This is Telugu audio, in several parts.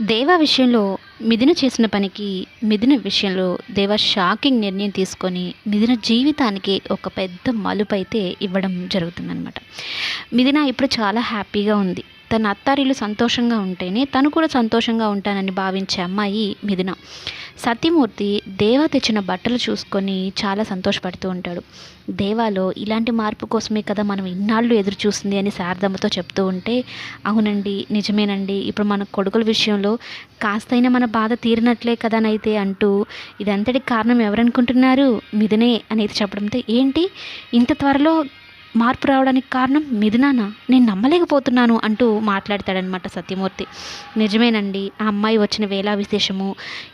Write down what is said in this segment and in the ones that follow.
దేవా విషయంలో మిథున చేసిన పనికి మిథున విషయంలో దేవ షాకింగ్ నిర్ణయం తీసుకొని మిథున జీవితానికి ఒక పెద్ద మలుపు అయితే ఇవ్వడం జరుగుతుందనమాట మిథున ఇప్పుడు చాలా హ్యాపీగా ఉంది. తన అత్తారిలు సంతోషంగా ఉంటేనే తను కూడా సంతోషంగా ఉంటానని భావించే అమ్మాయి మిథున. సత్యమూర్తి దేవా తెచ్చిన బట్టలు చూసుకొని చాలా సంతోషపడుతూ ఉంటాడు. దేవాలో ఇలాంటి మార్పు కోసమే కదా మనం ఇన్నాళ్ళు ఎదురు చూస్తుంది అని శారదమ్మతో చెప్తూ ఉంటే అవునండి నిజమేనండి. ఇప్పుడు మన కొడుకుల విషయంలో కాస్తైనా మన బాధ తీరినట్లే కదనైతే అంటూ ఇదంతటి కారణం ఎవరనుకుంటున్నారు? మిథునే అనేది చెప్పడంతో ఏంటి? ఇంత త్వరలో మార్పు రావడానికి కారణం మిథునానా నేను నమ్మలేకపోతున్నాను అంటూ మాట్లాడతాడనమాట సత్యమూర్తి. నిజమేనండి ఆ అమ్మాయి వచ్చిన వేళ విశేషము.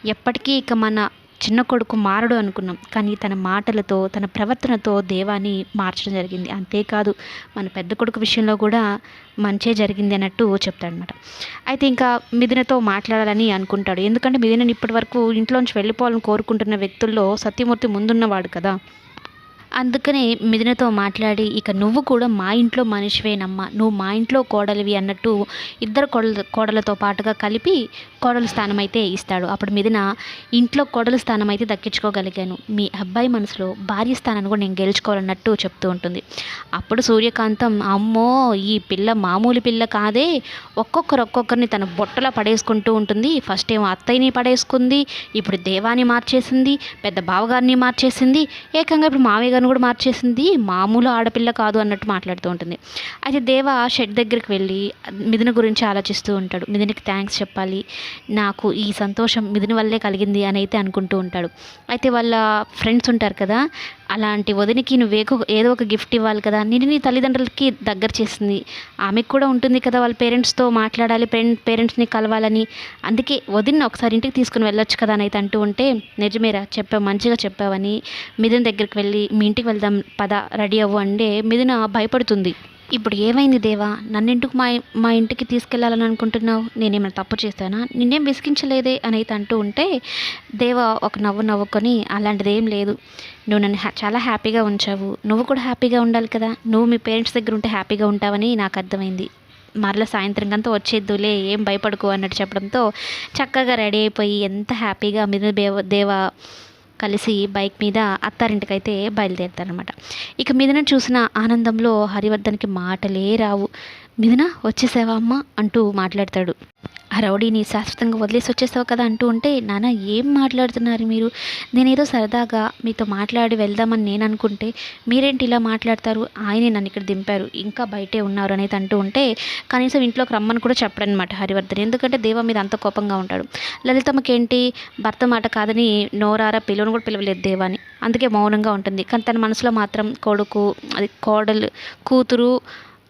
ఎప్పటికీ ఇక మన చిన్న కొడుకు మారడు అనుకున్నాం. కానీ తన మాటలతో తన ప్రవర్తనతో దేవాన్ని మార్చడం జరిగింది. అంతేకాదు మన పెద్ద కొడుకు విషయంలో కూడా మంచే జరిగింది అన్నట్టు చెప్తాడనమాట అయితే ఇంకా మిథునతో మాట్లాడాలని అనుకుంటాడు. ఎందుకంటే మిథునని ఇప్పటి వరకు ఇంట్లోంచి వెళ్ళిపోవాలని కోరుకుంటున్న వ్యక్తుల్లో సత్యమూర్తి ముందున్నవాడు కదా. అందుకనే మిథునతో మాట్లాడి ఇక నువ్వు కూడా మా ఇంట్లో మనిషివేనమ్మా. నువ్వు మా ఇంట్లో కోడలివి అన్నట్టు ఇద్దరు కోడల కోడలతో పాటుగా కలిపి కోడల స్థానం అయితే ఇస్తాడు. అప్పుడు మీదిన ఇంట్లో కోడల స్థానం అయితే దక్కించుకోగలిగాను. మీ అబ్బాయి మనసులో భార్య స్థానాన్ని కూడా నేను గెలుచుకోవాలన్నట్టు చెప్తూ ఉంటుంది. అప్పుడు సూర్యకాంతం అమ్మో ఈ పిల్ల మామూలు పిల్ల కాదే. ఒక్కొక్కరు ఒక్కొక్కరిని తన బొట్టలో పడేసుకుంటూ ఉంటుంది. ఫస్ట్ ఏమో అత్తయ్యని పడేసుకుంది ఇప్పుడు దేవాన్ని మార్చేసింది పెద్ద బావగారిని మార్చేసింది ఏకంగా ఇప్పుడు మావయ్య గారిని కూడా మార్చేసింది. మామూలు ఆడపిల్ల కాదు అన్నట్టు మాట్లాడుతూ ఉంటుంది. అయితే దేవ షెడ్ దగ్గరికి వెళ్ళి మిథున గురించి ఆలోచిస్తూ ఉంటాడు. మిథునికి థ్యాంక్స్ చెప్పాలి. నాకు ఈ సంతోషం మిథున వల్లే కలిగింది అని అయితే అనుకుంటూ ఉంటాడు. అయితే వాళ్ళ ఫ్రెండ్స్ ఉంటారు కదా అలాంటి వదినికి నువ్వేకో ఏదో ఒక గిఫ్ట్ ఇవ్వాలి కదా నేను నీ తల్లిదండ్రులకి దగ్గర చేసింది ఆమెకు కూడా ఉంటుంది కదా వాళ్ళ పేరెంట్స్తో మాట్లాడాలి పేరెంట్స్ని కలవాలని. అందుకే వదిన ఒకసారి ఇంటికి తీసుకుని వెళ్ళొచ్చు కదా అని అయితే అంటూ ఉంటే నిజమేరా చెప్పావు మంచిగా చెప్పావని. మిథున దగ్గరికి వెళ్ళి మీ ఇంటికి వెళ్దాం పద రెడీ అవ్వు అంటే మిథున భయపడుతుంది. ఇప్పుడు ఏమైంది దేవా? నన్ను ఇంటికి మా మా ఇంటికి తీసుకెళ్ళాలని అనుకుంటున్నావు? నేనేమైనా తప్పు చేశానా? నిన్నేం విసిగించలేదే? అని అయితే అంటూ ఉంటే దేవా ఒక నవ్వు నవ్వుకొని అలాంటిది ఏం లేదు. నువ్వు నన్ను హ్యా చాలా హ్యాపీగా ఉంచావు. నువ్వు కూడా హ్యాపీగా ఉండాలి కదా? నువ్వు మీ పేరెంట్స్ దగ్గర ఉంటే హ్యాపీగా ఉంటావని నాకు అర్థమైంది. మరలా సాయంత్రం కంతా వచ్చేద్దులే ఏం భయపడుకో అన్నట్టు చెప్పడంతో చక్కగా రెడీ అయిపోయి ఎంత హ్యాపీగా మీద దేవ దేవా కలిసి బైక్ మీద అత్తారింటికైతే బయలుదేరుతారనమాట ఇక మీదన చూసిన ఆనందంలో హరివర్ధన్కి మాటలే రావు. మిథున వచ్చేసావా అమ్మ? అంటూ మాట్లాడతాడు. ఆ రౌడీని శాశ్వతంగా వదిలేసి వచ్చేసావు కదా అంటూ ఉంటే నాన్న ఏం మాట్లాడుతున్నారు మీరు? నేనేదో సరదాగా మీతో మాట్లాడి వెళ్దామని నేను అనుకుంటే మీరేంటి ఇలా మాట్లాడతారు? ఆయనే నన్ను ఇక్కడ దింపారు. ఇంకా బయటే ఉన్నారు అనేది అంటూ ఉంటే కనీసం ఇంట్లోకి రమ్మని కూడా చెప్పడనమాట హరివర్ధన్. ఎందుకంటే దేవ మీద అంత కోపంగా ఉంటాడు. లలితమ్మకేంటి? భర్త మాట కాదని నోరారా పిలువను కూడా పిలవలేదు దేవాని అందుకే మౌనంగా ఉంటుంది. కానీ తన మనసులో మాత్రం కొడుకు అది కోడలు కూతురు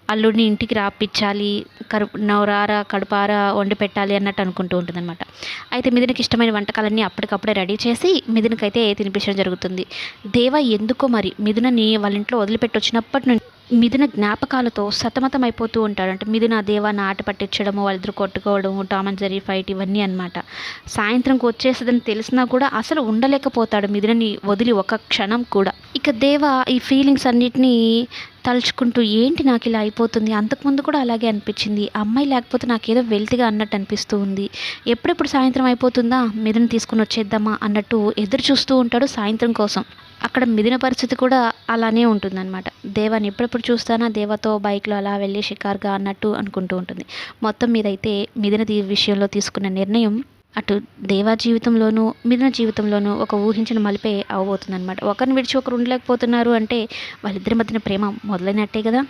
అల్లుడిని ఇంటికి రాపించాలి కడుపు నవరార కడుపార వండి పెట్టాలి అన్నట్టు అనుకుంటూ ఉంటుంది అనమాట అయితే మిథునకి ఇష్టమైన వంటకాలన్నీ అప్పటికప్పుడే రెడీ చేసి మిథునకైతే తినిపించడం జరుగుతుంది. దేవ ఎందుకో మరి? మిథునని వాళ్ళ ఇంట్లో వదిలిపెట్టి వచ్చినప్పటి నుంచి మిథున జ్ఞాపకాలతో సతమతం అయిపోతూ ఉంటాడు. అంటే మిథున దేవాన్ని ఆట పట్టించడము వాళ్ళిద్దరు కొట్టుకోవడము టామ్ అండ్ జెరీ ఫైట్ ఇవన్నీ అనమాట సాయంత్రంకి వచ్చేస్తుందని తెలిసినా కూడా అసలు ఉండలేకపోతాడు మిథునని వదిలి ఒక క్షణం కూడా. ఇక దేవ ఈ ఫీలింగ్స్ అన్నిటినీ తలుచుకుంటూ ఏంటి నాకు ఇలా అయిపోతుంది? అంతకుముందు కూడా అలాగే అనిపించింది. అమ్మాయి లేకపోతే నాకేదో వెల్తిగా అన్నట్టు అనిపిస్తూ ఉంది. ఎప్పుడెప్పుడు సాయంత్రం అయిపోతుందా? మిథున తీసుకుని వచ్చేద్దామా? అన్నట్టు ఎదురు చూస్తూ ఉంటాడు సాయంత్రం కోసం. అక్కడ మిదిన పరిస్థితి కూడా అలానే ఉంటుందన్నమాట. దేవాని ఎప్పుడెప్పుడు చూస్తానా? దేవతో బైక్లో అలా వెళ్ళి షికార్గా అన్నట్టు అనుకుంటూ ఉంటుంది. మొత్తం మీదైతే మిదిన విషయంలో తీసుకున్న నిర్ణయం అటు దేవా జీవితంలోనూ మిథున జీవితంలోనూ ఒక ఊహించిన మలిపే అవబోతుందన్నమాట. ఒకరిని విడిచి ఒకరు ఉండలేకపోతున్నారు అంటే వాళ్ళిద్దరి మధ్యన ప్రేమ మొదలైనట్టే కదా?